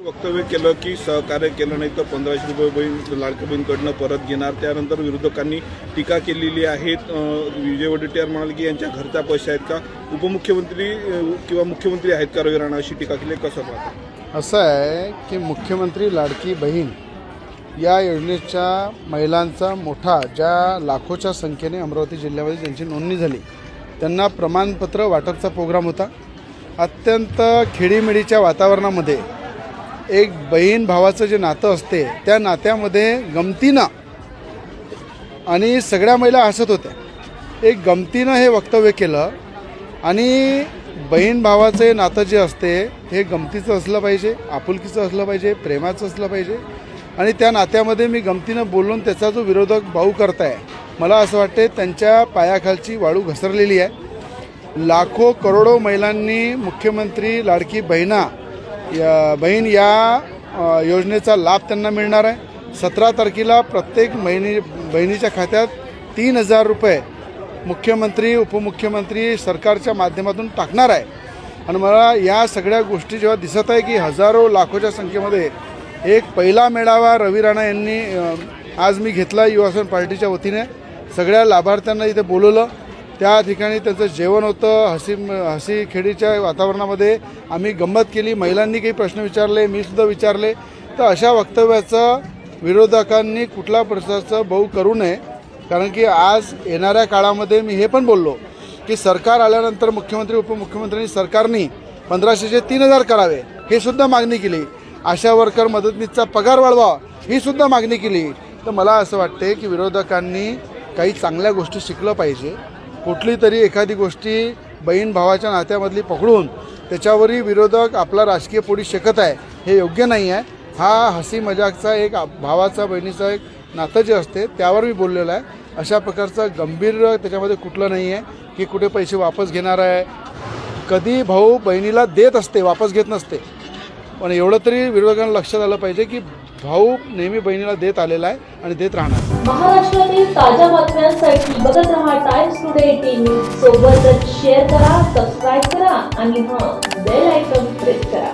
वक्तव्य केलं की सहकार्य केलं नाही तर पंधराशे रुपये बहीण लाडक्या बहीणकडनं परत घेणार. त्यानंतर विरोधकांनी टीका केलेली आहे. विजय वडेट्टीवार म्हणाले की यांच्या घरच्या पैसे आहेत का? उपमुख्यमंत्री किंवा मुख्यमंत्री आहेत का रवी राणा अशी टीका केली. कसं पाहता? असं आहे की मुख्यमंत्री लाडकी बहीण या योजनेच्या महिलांचा मोठा ज्या लाखोच्या संख्येने अमरावती जिल्ह्यामध्ये त्यांची नोंदणी झाली त्यांना प्रमाणपत्र वाटपचा प्रोग्राम होता. अत्यंत खेडीमेडीच्या वातावरणामध्ये एक बहीण भावाचं जे नातं असते त्या नात्यामध्ये गमतीनं आणि सगळ्या महिला हसत होत्या. एक गमतीनं हे वक्तव्य केलं आणि बहीण भावाचं नातं जे असते हे गमतीचं असलं पाहिजे आपुलकीचं असलं पाहिजे प्रेमाचं असलं पाहिजे. आणि त्या नात्यामध्ये मी गमतीनं बोलून त्याचा जो विरोधक भाऊ करताय मला असं वाटते त्यांच्या पायाखालची वाळू घसरलेली आहे. लाखो करोडो महिलांनी मुख्यमंत्री लाडकी बहिणा या बहीण या योजनेचा लाभ त्यांना मिळणार आहे. सतरा तारखेला प्रत्येक महिनी बहिणीच्या खात्यात तीन हजार रुपये मुख्यमंत्री उपमुख्यमंत्री सरकारच्या माध्यमातून टाकणार आहे. आणि मला या सगळ्या गोष्टी जेव्हा दिसत आहे की हजारो लाखोच्या संख्येमध्ये एक पहिला मेळावा रवी राणा यांनी आज मी घेतला युवासन पार्टीच्या वतीने. सगळ्या लाभार्थ्यांना इथे बोलवलं. त्या ठिकाणी त्यांचं जेवण होतं हसी हसी खेडीच्या वातावरणामध्ये आम्ही गंमत केली. महिलांनी काही प्रश्न विचारले मीसुद्धा विचारले. तर अशा वक्तव्याचं विरोधकांनी कुठला प्रश्नाचं बहु करू नये. कारण की आज येणाऱ्या काळामध्ये मी हे पण बोललो की सरकार आल्यानंतर मुख्यमंत्री उपमुख्यमंत्र्यांनी सरकारनी पंधराशेचे तीन हजार करावे. हे सुद्धा मागणी केली. आशा वर्कर मदतनीसचा पगार वाढवा ही सुद्धा मागणी केली. तर मला असं वाटते की विरोधकांनी काही चांगल्या गोष्टी शिकलं पाहिजे. कुठली तरी एखादी गोष्टी बहीण भावाच्या नात्यामधली पकडून त्याच्यावरही विरोधक आपला राजकीय पोळी शेकत आहे हे योग्य नाही आहे. हा हसी मजाकचा एक भावाचा बहिणीचा एक नातं जे असते त्यावर मी बोललेलं आहे. अशा प्रकारचं गंभीर त्याच्यामध्ये कुठलं नाही आहे की कुठे पैसे वापस घेणार आहे. कधी भाऊ बहिणीला देत असते वापस घेत नसते. पण एवढं तरी विरोधकांना लक्षात आलं पाहिजे की भाऊ नेहमी बहिणीला देत आलेला आहे आणि देत राहणार महाराष्ट्रातील ताज्या बातम्यांसाठी बघत रहा टाइम्स टुडे टीव्ही सोबतच शेअर करा सबस्क्राईब करा आणि हां बेल आयकॉन प्रेस करा.